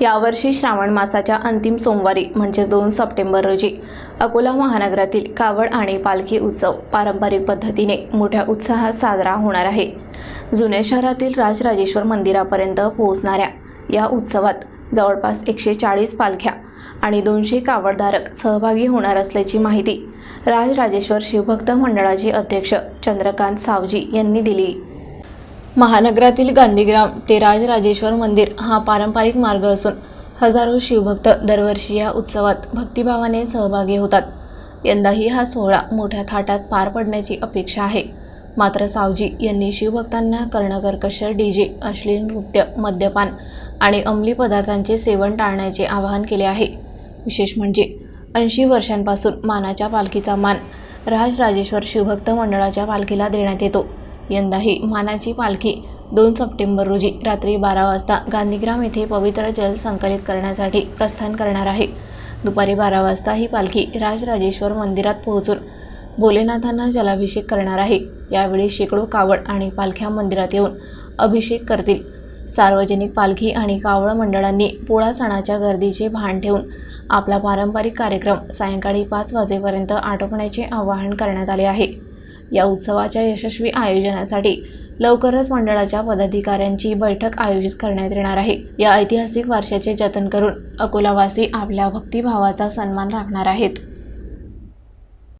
यावर्षी श्रावण मासाच्या अंतिम सोमवारी म्हणजे दोन सप्टेंबर रोजी अकोला महानगरातील कावड आणि पालखी उत्सव पारंपरिक पद्धतीने मोठ्या उत्साहात साजरा होणार आहे. जुने शहरातील राजराजेश्वर मंदिरापर्यंत पोहोचणाऱ्या या उत्सवात जवळपास एकशे चाळीस पालख्या आणि दोनशे कावडधारक सहभागी होणार असल्याची माहिती राजराजेश्वर शिवभक्त मंडळाचे अध्यक्ष चंद्रकांत सावजी यांनी दिली. महानगरातील गांधीग्राम ते राजराजेश्वर मंदिर हा पारंपरिक मार्ग असून हजारो शिवभक्त दरवर्षी या उत्सवात भक्तिभावाने सहभागी होतात. यंदाही हा सोहळा मोठ्या थाटात पार पडण्याची अपेक्षा आहे. मात्र सावजी यांनी शिवभक्तांना कर्णकर्कश डीजे अश्लील नृत्य मद्यपान आणि अंमली पदार्थांचे सेवन टाळण्याचे आवाहन केले आहे. विशेष म्हणजे ऐंशी वर्षांपासून मानाच्या पालखीचा मान राजराजेश्वर शिवभक्त मंडळाच्या पालखीला देण्यात येतो. यंदाही मानाची पालखी दोन सप्टेंबर रोजी रात्री बारा वाजता गांधीग्राम येथे पवित्र जल संकलित करण्यासाठी प्रस्थान करणार आहे. दुपारी बारा वाजता ही पालखी राजराजेश्वर मंदिरात पोहोचून भोलेनाथांना जलाभिषेक करणार आहे. यावेळी शेकडो कावड आणि पालख्या मंदिरात येऊन अभिषेक करतील. सार्वजनिक पालखी आणि कावळ मंडळांनी पोळा सणाच्या गर्दीचे भान ठेवून आपला पारंपरिक कार्यक्रम सायंकाळी पाच वाजेपर्यंत आटोपण्याचे आवाहन करण्यात आले आहे. या उत्सवाच्या यशस्वी आयोजनासाठी लवकरच मंडळाच्या पदाधिकाऱ्यांची बैठक आयोजित करण्यात येणार आहे. या ऐतिहासिक वारशाचे जतन करून अकोलावासी आपल्या भक्तिभावाचा सन्मान राखणार आहेत.